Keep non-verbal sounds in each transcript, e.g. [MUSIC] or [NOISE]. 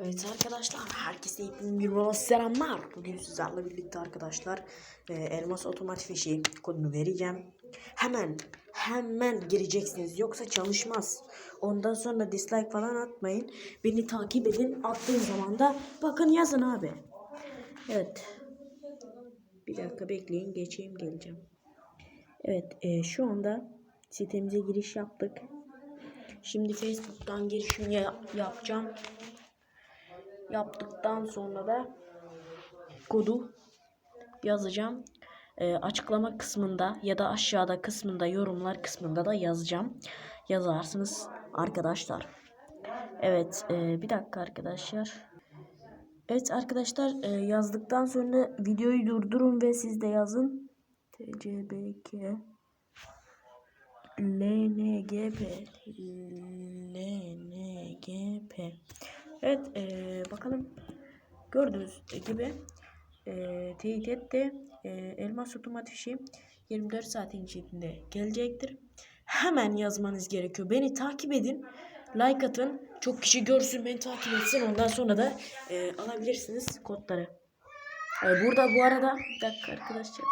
Evet arkadaşlar herkese hepinize bir selamlar. Bugün sizlerle birlikte arkadaşlar e, elmas otomatik fişi kodunu vereceğim. Hemen hemen gireceksiniz yoksa çalışmaz. Ondan sonra dislike falan atmayın. Beni takip edin. Attığım zaman da bakın yazın abi. Evet. Bir dakika bekleyin geçeyim geleceğim. Evet e, şu anda sitemize giriş yaptık. Şimdi Facebook'tan girişimi ya- yapacağım. Yaptıktan sonra da kodu yazacağım. Ee, açıklama kısmında ya da aşağıda kısmında yorumlar kısmında da yazacağım. Yazarsınız arkadaşlar. Evet e, bir dakika arkadaşlar. Evet arkadaşlar e, yazdıktan sonra videoyu durdurun ve siz de yazın. TCBK LNGP LNGP Evet eee, bakalım gördüğünüz gibi eee teyit etti. Eee, elmas otomatik fişi 24 saatin içinde gelecektir. Hemen yazmanız gerekiyor. Beni takip edin. Like atın. Çok kişi görsün beni takip etsin. Ondan sonra da eee, alabilirsiniz kodları. Eee, burada bu arada bir dakika arkadaşlar.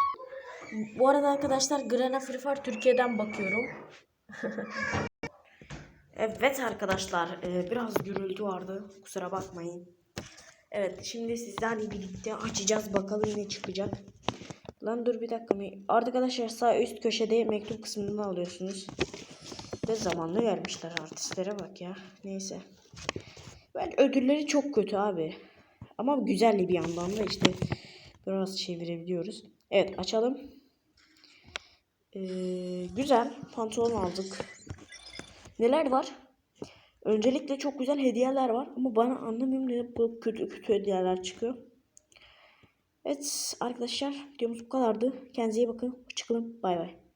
Bu arada arkadaşlar Grana Free Fire Türkiye'den bakıyorum. [LAUGHS] Evet arkadaşlar e, biraz gürültü vardı kusura bakmayın. Evet şimdi sizlerle birlikte açacağız bakalım ne çıkacak. Lan dur bir dakika. Arkadaşlar sağ üst köşede mektup kısmını alıyorsunuz. Ve zamanlı vermişler artistlere bak ya. Neyse. Ben ödülleri çok kötü abi. Ama güzelli bir yandan da işte biraz çevirebiliyoruz. Evet açalım. Ee, güzel pantolon aldık. Neler var? Öncelikle çok güzel hediyeler var ama bana anlamıyorum neden bu kötü kötü hediyeler çıkıyor. Evet arkadaşlar videomuz bu kadardı. Kendinize iyi bakın. Hoşçakalın. Bay bay.